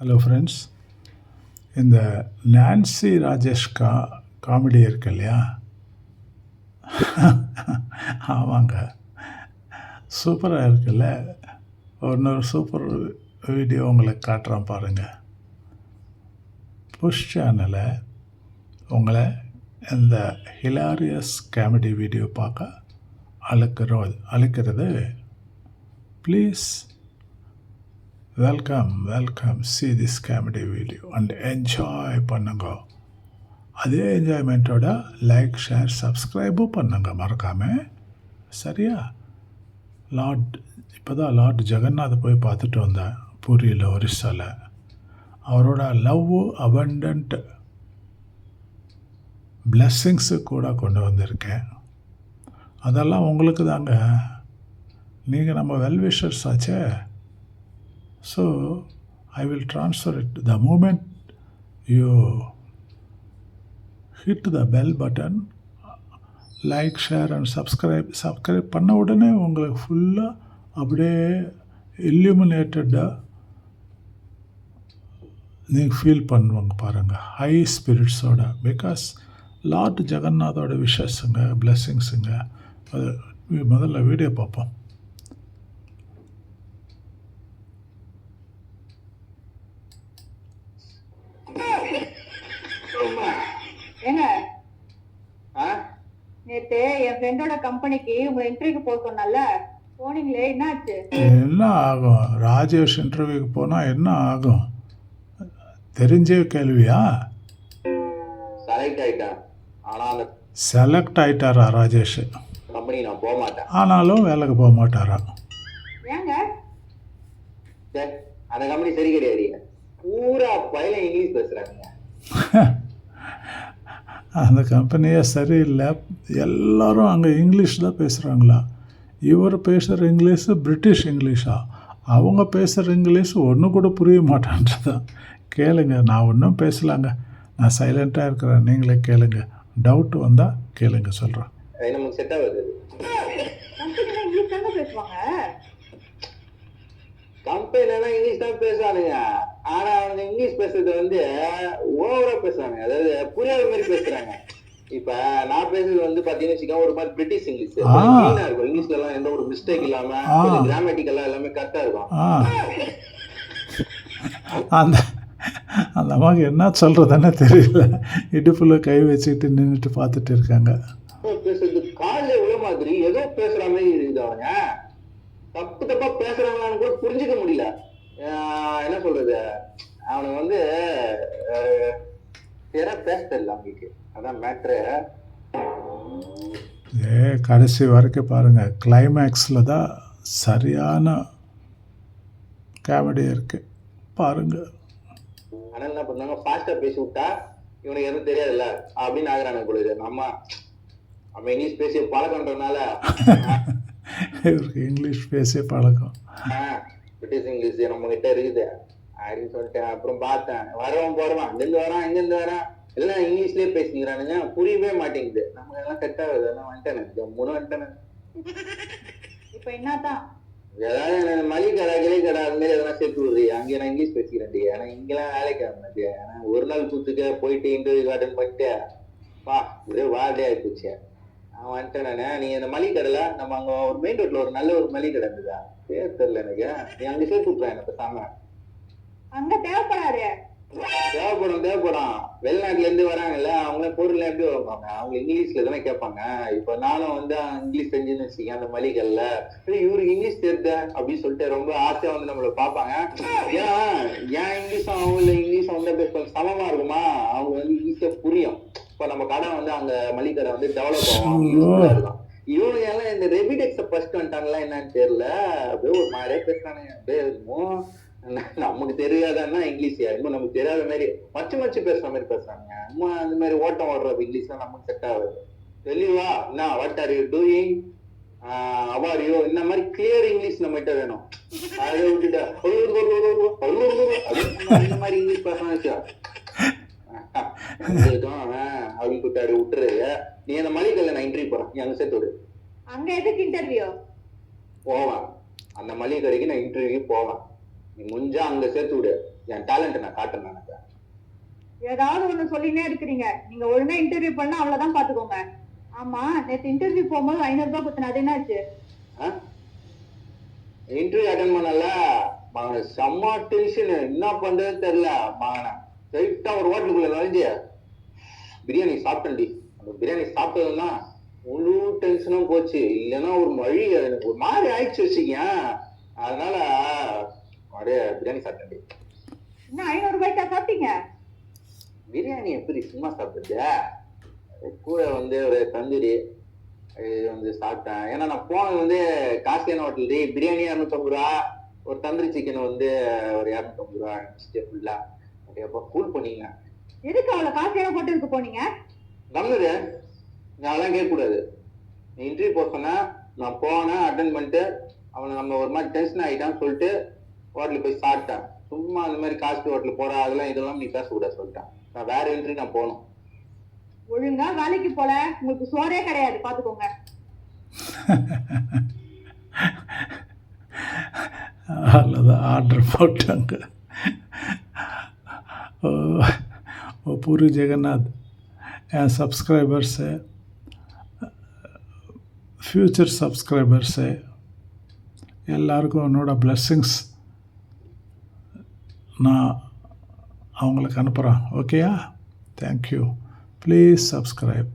Hello friends இந்த Nancy Rajesh கா comedy இருக்கு இல்லையா? ஆமாங்க. சூப்பராக இருக்குல்ல? இன்னொரு சூப்பர் வீடியோ உங்களுக்கு காட்டுறேன் பாருங்கள் புஷ் சேனலை உங்களை இந்த ஹிலாரியஸ் காமெடி வீடியோ பார்க்க அழுக்கிறோம். அழுக்கிறது please welcome welcome see this comedy video and enjoy பண்ணுங்க அதே என்ஜாய்மெண்ட்டோட லைக் ஷேர் சப்ஸ்கிரைபும் பண்ணுங்க மறக்காமல் சரியா லார்ட் இப்போ தான் லார்ட் ஜெகநாத் போய் பார்த்துட்டு வந்தேன் பூரியில் ஒரிஸ்ஸாவில் அவரோட லவ் அபண்டன்ட் பிளெஸ்ஸிங்ஸு கூட கொண்டு வந்திருக்கேன் அதெல்லாம் உங்களுக்கு தாங்க நீங்கள் நம்ம வெல்விஷர்ஸ் ஆச்சே so I will transfer it. The moment you hit the bell button like share and subscribe subscribe பண்ண உடனே உங்களுக்கு ஃபுல்லாக அப்படியே இல்லுமினேட்டடாக நீங்கள் ஃபீல் பண்ணுவாங்க பாருங்கள் ஹை ஸ்பிரிட்ஸோட பிகாஸ் லார்ட் ஜெகநாதோட விஷஸுங்க பிளெஸ்ஸிங்ஸுங்க அது முதல்ல வீடியோ பார்ப்போம் ஏங்க ஆ? நேத்து என் ஃப்ரெண்டோட கம்பெனிக்கு உங்களை இன்டர்வியூக்கு போக சொன்னல போனீங்களே என்னாச்சு? என்ன ஆகும்? ராஜேஷ் இன்டர்வியூக்கு போனால் என்ன ஆகும்? தெரிஞ்சே கேள்வியா? செலக்ட் ஆயிட்டேன். ஆனா அந்த செலக்ட் ஆயிட்டாரா ராஜேஷ்? கம்பெனி நான் போக மாட்டேன். ஆனாலும் வேலைக்கு போக மாட்டாரா? ஏங்க? சே, அந்த கம்பெனி சரி கிடையாது. பூரா பயில இங்கிலீஷ் பேசுறாங்க அந்த கம்பெனியே சரியில்லை. எல்லாரும் அங்கே இங்கிலீஷ் தான் பேசுகிறாங்களா இவர் பேசுகிற இங்கிலீஷு பிரிட்டிஷ் இங்கிலீஷா? அவங்க பேசுகிற இங்கிலீஷ் ஒன்று கூட புரிய மாட்டேன்றதான் கேளுங்க நான் ஒன்றும் பேசலாங்க. நான் சைலண்ட்டாக இருக்கிறேன். நீங்களே கேளுங்க. டவுட் வந்தால் கேளுங்க சொல்கிறேன் அது நமக்கு செட் ஆகுது. கம்பெனில இங்கிலீஷ் தான் பேசுறானுங்க ஆனா அவங்க இங்கிலீஷ் பேசுறது வந்து ஓவரா பேசுறாங்க அதாவது புரியாத மாதிரி பேசுறாங்க. இப்ப நான் பேசுறது வந்து பாத்தீங்கன்னா ஒரு மாதிரி பிரிட்டிஷ் இங்கிலீஷ் ஆ. இருக்கும். இங்கிலீஷ்ல எல்லாம் எந்த ஒரு மிஸ்டேக் இல்லாம. கிராமட்டிக்கலா எல்லாமே கரெக்டா இருக்கும். அந்த அந்த அம்மாவுக்கு என்ன சொல்கிறதுன்னு தெரியல. இடுப்பில் கை வச்சுக்கிட்டு நின்றுட்டு பார்த்துட்டு இருக்காங்க. பேசுறது காலைல விழ மாதிரி ஏதோ பேசுற மாதிரி இருக்குது அவங்க தப்பு தப்பா பேசுறாங்களான்னு கூட புரிஞ்சுக்க முடியல. என்ன சொல்றது? அவனுக்கு வந்து சரியா பேச தெரியல அவங்களுக்கு. அதான் மேட்ரு ஏ கடைசி வரைக்கும் பாருங்கள் கிளைமேக்ஸில் தான் சரியான காமெடி இருக்குது பாருங்கள் ஆனா என்ன பண்ணாங்க? ஃபாஸ்டா பேசி விட்டா இவனுக்கு எதுவும் தெரியாதுல்ல? அப்படின்னு ஆகுறானுங்க பொழுது நம்ம நம்ம இங்கிலீஷ் பேசி பழக்கன்றதுனால இவருக்கு இங்கிலீஷ் பேசே பழக்கம். ஆஹ், பிரிட்டிஷ் இங்கிலீஷ் நம்ம கிட்ட இருக்குது. அப்படின்னு சொல்லிட்டு அப்புறம் பார்த்தேன். வரவன் போறவன் அங்கிருந்து வரான் இங்கிருந்து வரான். எல்லாம் இங்கிலீஷ்லயே பேசிக்கிறானுங்க. புரியவே மாட்டேங்குது. நமக்கு எல்லாம் செட் ஆகுது. நான் வந்துட்டேனே? ஜம்முன்னு வந்துட்டேனே. இப்ப என்னதான்? ஏதாவது எனக்கு மளிகை கடை கிளை கடை அது மாதிரி எதனா சேர்த்து விடுறி? அங்கே நான் இங்கிலீஷ் பேசிக்கிறேன்டி. ஏன்னா இங்கெல்லாம் வேலைக்கு ஆகமாட்டி ஏன்னா ஒரு நாள் கூத்துக்க போயிட்டு இன்டர்வியூ அட்டன் பண்ணிட்டு வா ஒரே வார்டே ஆயிப்போச்சு நான் வந்துட்டேன் நானு. நீ இந்த மளிகை கடையில நம்ம அங்க ஒரு மெயின் ரோட்ல ஒரு நல்ல ஒரு மளிகை கடை இருந்ததா பேர் தெரியல எனக்கு. நீ அங்க சேர்த்து விட்டுறேன் எனக்கு பேசாம. அங்க தேவைப்படாது. தேவைப்படும் தேவைப்படும். வெளிநாட்டுல இருந்து வராங்கல்ல அவங்க பொருள் எப்படி வருவாங்க அவங்க இங்கிலீஷ்ல தானே கேட்பாங்க. இப்ப நானும் வந்து இங்கிலீஷ் தெரிஞ்சுன்னு வச்சுக்கேன் அந்த மளிகைல இவருக்கு இங்கிலீஷ் தெரியுது அப்படின்னு சொல்லிட்டு ரொம்ப ஆசையா வந்து நம்மள பாப்பாங்க ஏன்? ஏன் இங்கிலீஷும் அவங்க இங்கிலீஷும் வந்து சமமா இருக்குமா? அவங்க வந்து ஈஸியா புரியும். இப்ப நம்ம கடை வந்து அங்க மளிகை கடை வந்து டெவலப் ஆகும். இருக்கும் இவனுங்க எல்லாம் இந்த ரெபிடெக்ஸ ஃபர்ஸ்ட் வந்துட்டாங்களா என்னன்னு தெரியல. அப்படியே ஒரு மாதிரியே பேசுறானுங்க அப்படியே ந- நமக்கு தெரியாதன்னா இங்கிலீஷ் இன்னும் நமக்கு தெரியாத மாதிரி மச்சு மச்சு பேசுற மாதிரி பேசுறாங்க அம்மா அந்த மாதிரி ஓட்டம் ஓடுற இங்கிலீஷ்லாம் நமக்கு செட் ஆகுது. தெளிவா என்ன வாட் ஆர் யூ டூயிங் அவர் யூ இந்த மாதிரி கிளியர் இங்கிலீஷ் நம்ம கிட்ட வேணும். அதை விட்டுட்டு இந்த மாதிரி இங்கிலீஷ் பேசணும் அப்படின்னு கூட்டாரு விட்டுரு. நீ அந்த மளிகைல நான் இன்டர்வியூ போறேன். நீ அங்க சேர்த்து விடு. அங்க எதுக்கு இன்டர்வியூ போவேன். அந்த மளிகை கடைக்கு நான் இன்டர்வியூ போவேன். நீ முடிஞ்சா அங்க சேர்த்து விடு. என் டேலண்ட்டை நான் காட்டுறேன் நினைக்கிறேன் ஏதாவது ஒண்ணு சொல்லினே இருக்கிறீங்க. நீங்க ஒழுங்கா இன்டர்வியூ பண்ணா அவ்வளவுதான் பாத்துக்கோங்க. ஆமா நேத்து இன்டர்வியூ போகும்போது ஐநூறு ரூபாய் குத்துன அது என்னாச்சு? இன்டர்வியூ அட்டன் பண்ணல. மகன செம்ம டென்ஷன் என்ன பண்றது தெரியல. மகன ஸ்ட்ரைட்டா ஒரு ஹோட்டலுக்குள்ள நுழைஞ்சு பிரியாணி சாப்பிட்டேன்டி. அந்த பிரியாணி சாப்பிட்டதுன்னா முழு டென்ஷனும் போச்சு. இல்லைன்னா ஒரு வழி எனக்கு ஒரு மாதிரி ஆயிடுச்சு வச்சுக்கேன் அதனால அப்படியே பிரியாணி சாப்பிட்டேன்டி. இன்னும் ஐநூறு ரூபாய்க்கா சாப்பிட்டீங்க? பிரியாணி எப்படி சும்மா சாப்பிட்டது கூட வந்து ஒரு தந்தூரி வந்து சாப்பிட்டேன். ஏன்னா நான் போனது வந்து காஸ்ட்லியான ஹோட்டல் டி பிரியாணி இரநூத்தம்பது ரூபா. ஒரு தந்தூரி சிக்கன் வந்து ஒரு இரநூத்தம்பது ரூபா ஃபுல்லா அப்போ கூல் பண்ணீங்க. எதுக்கு அவ்வளவு காசையா ஹோட்டலுக்கு போனீங்க? நல்லது. நான் அதெல்லாம் கேட்கக்கூடாது. நீ இன்டர்வியூ போக சொன்னா நான் போனேன் அட்டன் பண்ணிட்டு அவனை நம்ம ஒரு மாதிரி டென்ஷன் ஆகிட்டான்னு சொல்லிட்டு ஹோட்டலுக்கு போய் சாப்பிட்டேன். சும்மா அந்த மாதிரி காஸ்ட்லி ஹோட்டல் போற அதெல்லாம் இதெல்லாம் நீ பேசக்கூடாது சொல்லிட்டேன். நான் வேற இன்டர்வியூ நான் போகணும். ஒழுங்கா வேலைக்கு போல. உங்களுக்கு சோறே கிடையாது. பாத்துக்கோங்க அல்லது ஆர்டர் போட்டாங்க. ஓ. ஓ பூரி ஜெகநாத் என் है ஃப்யூச்சர் சப்ஸ்கிரைபர்ஸு எல்லாருக்கும் என்னோடய பிளெஸ்ஸிங்ஸ் நான் அவங்களுக்கு அனுப்புகிறேன் ஓகேயா தேங்க்யூ ப்ளீஸ் சப்ஸ்கிரைப்